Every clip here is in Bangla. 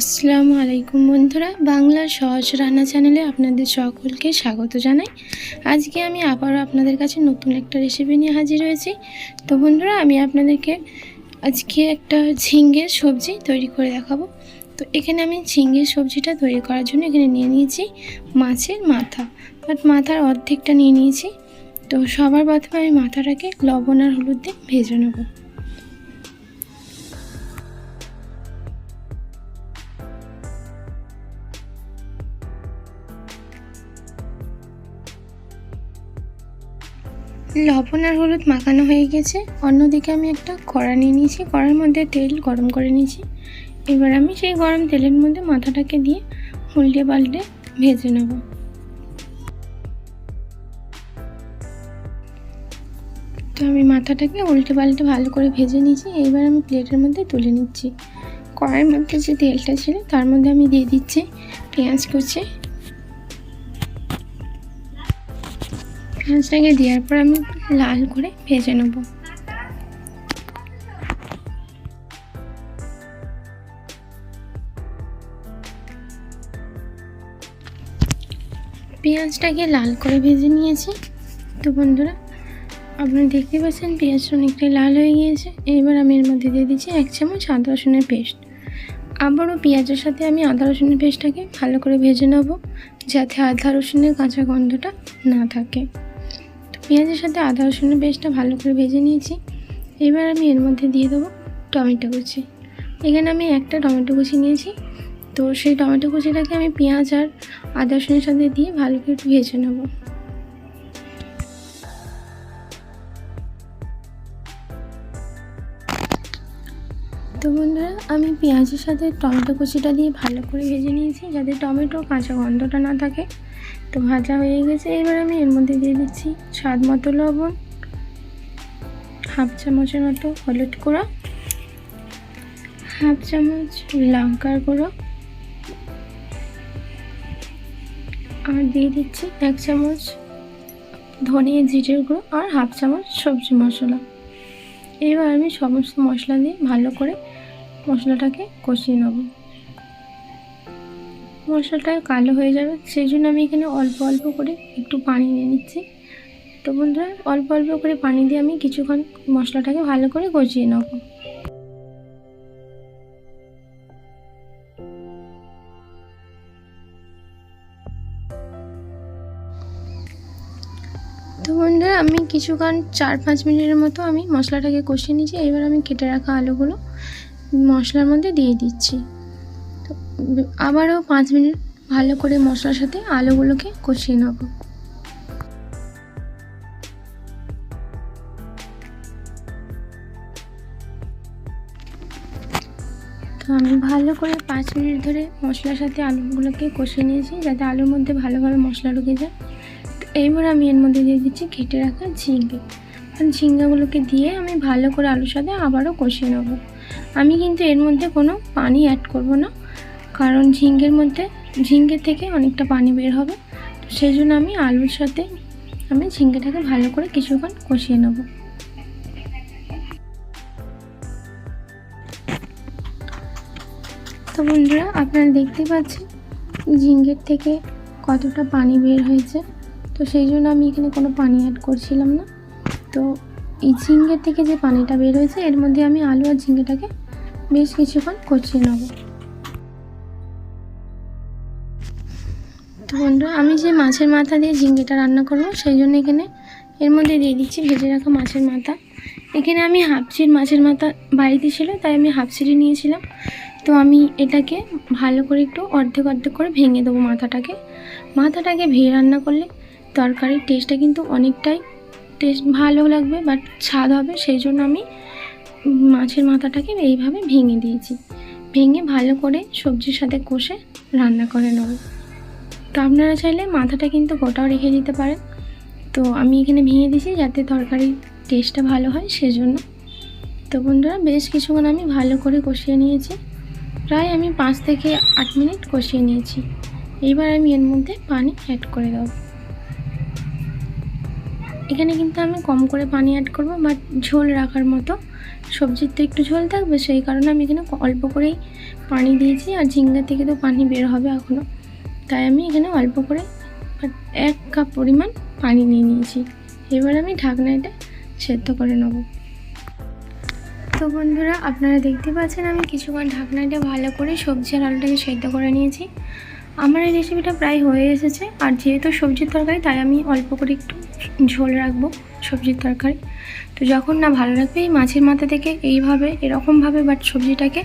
আসসালামু আলাইকুম বন্ধুরা, বাংলার সহজ রান্না চ্যানেলে আপনাদের সকলকে স্বাগত জানাই। আজকে আমি আবারও আপনাদের কাছে নতুন একটা রেসিপি নিয়ে হাজির হয়েছি। তো বন্ধুরা, আমি আপনাদেরকে আজকে একটা ঝিঙ্গের সবজি তৈরি করে দেখাবো। তো এখানে আমি ঝিঙ্গের সবজিটা তৈরি করার জন্য এখানে নিয়ে নিয়েছি মাছের মাথা। বাট মাথার অর্ধেকটা নিয়ে নিয়েছি। তো সবার প্রথমে আমি মাথাটাকে লবণ আর হলুদ দিয়ে ভেজে নেব। লবণ আর হলুদ মাখানো হয়ে গেছে। অন্যদিকে আমি একটা কড়া নিয়ে নিয়েছি। কড়ার মধ্যে তেল গরম করে নিয়েছি। এবার আমি সেই গরম তেলের মধ্যে মাথাটাকে দিয়ে উল্টে পাল্টে ভেজে নেব। তো আমি মাথাটাকে উল্টে পাল্টে ভালো করে ভেজে নিয়েছি। এবার আমি প্লেটের মধ্যে তুলে নিচ্ছি। কড়াইয়ের মধ্যে যে তেলটা ছিল, তার মধ্যে আমি দিয়ে দিচ্ছি পেঁয়াজ কুচি পেঁয়াজটাকে দেওয়ার পর আমি লাল করে ভেজে নেব। পেঁয়াজটাকে লাল করে ভেজে নিয়েছি। তো বন্ধুরা, আপনারা দেখতে পাচ্ছেন পেঁয়াজটা অনেকটাই লাল হয়ে গিয়েছে। এবার আমি এর মধ্যে দিয়ে দিচ্ছি এক চামচ আদা রসুনের পেস্ট। আবারও পেঁয়াজের সাথে আমি আদা রসুনের পেস্টটাকে ভালো করে ভেজে নেব, যাতে আদা রসুনের কাঁচা গন্ধটা না থাকে। পেঁয়াজের সাথে আদা রসুনের পেস্টটা ভালো করে ভেজে নিয়েছি। এবার আমি এর মধ্যে দিয়ে দেবো টমেটো কুচি। এখানে আমি একটা টমেটো কুচি নিয়েছি। তো সেই টমেটো কুচিটাকে আমি পেঁয়াজ আর আদা রসুনের সাথে দিয়ে ভালো করে একটু ভেজে নেব। তো বন্ধুরা, আমি পেঁয়াজের সাথে টমেটো কুচিটা দিয়ে ভালো করে ভেজে নিয়েছি যাতে টমেটো কাঁচা গন্ধটা না থাকে। তো ভাজা হয়ে গেছে, এবার আমি এর মধ্যে দিয়ে দিচ্ছি স্বাদ মতো লবণ, হাফ চামচের মতো হলুদ গুঁড়ো, হাফ চামচ লঙ্কার গুঁড়ো, আর দিয়ে দিচ্ছি এক চামচ ধনে জিরের গুঁড়ো আর হাফ চামচ সবজি মশলা। এবার আমি সমস্ত মশলা দিয়ে ভালো করে মশলাটাকে কষিয়ে নেব। মশলাটা কালো হয়ে যাবে, সেই জন্য আমি এখানে অল্প অল্প করে একটু পানি নিয়ে নিচ্ছি। তো বন্ধুরা, অল্প অল্প করে পানি দিয়ে আমি কিছুক্ষণ মশলাটাকে ভালো করে কষিয়ে নেব। তো বন্ধুরা, আমি কিছুক্ষণ চার পাঁচ মিনিটের মতো আমি মশলাটাকে কষিয়ে নিয়েছি এবার আমি কেটে রাখা আলুগুলো মশলার মধ্যে দিয়ে দিচ্ছি। আবারও পাঁচ মিনিট ভালো করে মশলার সাথে আলুগুলোকে কষিয়ে নেব। তো আমি ভালো করে পাঁচ মিনিট ধরে মশলার সাথে আলুগুলোকে কষিয়ে নিয়েছি যাতে আলুর মধ্যে ভালোভাবে মশলা ঢুকে যায়। তো এইবার আমি এর মধ্যে দিয়ে দিচ্ছি কেটে রাখা ঝিঙ্গে। ঝিঙ্গাগুলোকে দিয়ে আমি ভালো করে আলুর সাথে আবারও কষিয়ে নেব। আমি কিন্তু এর মধ্যে কোনো পানি অ্যাড করব না। কারণ ঝিঙ্গের মধ্যে ঝিঙ্গের থেকে অনেকটা পানি বের হবে। তো সেই জন্য আমি আলুর সাথে আমি ঝিঙ্গেটাকে ভালো করে কিছুক্ষণ কষিয়ে নেব। তো বন্ধুরা, আপনারা দেখতে পাচ্ছেন ঝিঙ্গের থেকে কতটা পানি বের হয়েছে। তো সেই জন্য আমি এখানে কোনো পানি অ্যাড করছিলাম না। তো এই ঝিঙ্গের থেকে যে পানিটা বের হয়েছে, এর মধ্যে আমি আলু আর ঝিঙ্গেটাকে বেশ কিছুক্ষণ কষিয়ে নেব। তো বন্ধুরা আমি যে মাছের মাথা দিয়ে ঝিঙ্গেটা রান্না করব, সেই জন্য এখানে এর মধ্যে দিয়ে দিচ্ছি ভেজে রাখা মাছের মাথা। এখানে আমি হাফচির মাছের মাথা বাড়িতে ছিল, তাই আমি হাফচিরি নিয়েছিলাম। তো আমি এটাকে ভালো করে একটু অর্ধেক অর্ধেক করে ভেঙে দেবো মাথাটাকে। মাথাটাকে ভেঙে রান্না করলে তরকারির টেস্টটা কিন্তু অনেকটাই টেস্ট ভালো লাগবে বাট স্বাদ হবে। সেই জন্য আমি মাছের মাথাটাকে এইভাবে ভেঙে দিয়েছি। ভেঙে ভালো করে সবজির সাথে কষে রান্না করে নেব। তো আপনারা চাইলে মাথাটা কিন্তু গোটাও রেখে দিতে পারেন। তো আমি এখানে ভেঙে দিয়েছি যাতে তরকারির টেস্টটা ভালো হয় সেজন্য। তো বন্ধুরা, বেশ কিছুক্ষণ আমি ভালো করে কষিয়ে নিয়েছি। প্রায় আমি পাঁচ থেকে আট মিনিট কষিয়ে নিয়েছি। এইবার আমি এর মধ্যে পানি অ্যাড করে দেবো। এখানে কিন্তু আমি কম করে পানি অ্যাড করব বাট ঝোল রাখার মতো। সবজির তো একটু ঝোল থাকবে, সেই কারণে আমি এখানে অল্প করেই পানি দিয়েছি। আর ঝিঙ্গা থেকে তো পানি বের হবে এখনও তাই আমি এখানে অল্প করে এক কাপ পরিমাণ পানি নিয়ে নিয়েছি। এবার আমি ঢাকনা এটা সেদ্ধ করে নেব। তো বন্ধুরা, আপনারা দেখতে পাচ্ছেন আমি কিছুক্ষণ ঢাকনাটা ভালো করে সবজি আর আলুটাকে সেদ্ধ করে নিয়েছি। আমার এই রেসিপিটা প্রায় হয়ে এসেছে, আর যেহেতু সবজির তরকারি, তাই আমি অল্প করে একটু ঝোল রাখব সবজির তরকারি। তো যখন না ভালো লাগবে, এই মাছের মাথা থেকে এইভাবে, এরকমভাবে বাট সবজিটাকে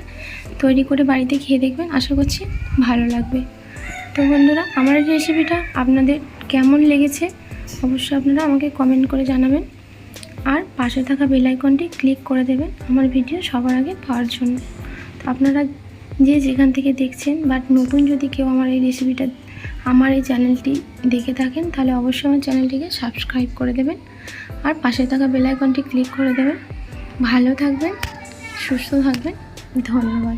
তৈরি করে বাড়িতে খেয়ে দেখবেন। আশা করছি ভালো লাগবে। তো বন্ধুরা, আমার এই রেসিপিটা আপনাদের কেমন লেগেছে অবশ্যই আপনারা আমাকে কমেন্ট করে জানাবেন। আর পাশে থাকা বেল আইকনটি ক্লিক করে দেবেন আমার ভিডিও সবার আগে পাওয়ার জন্য। তো আপনারা যে যেখান থেকে দেখছেন বাট নতুন যদি কেউ আমার এই রেসিপিটা আমার এই চ্যানেলটি দেখে থাকেন, তাহলে অবশ্যই আমার চ্যানেলটিকে সাবস্ক্রাইব করে দেবেন। আর পাশে থাকা বেল আইকনটি ক্লিক করে দেবেন। ভালো থাকবেন, সুস্থ থাকবেন। ধন্যবাদ।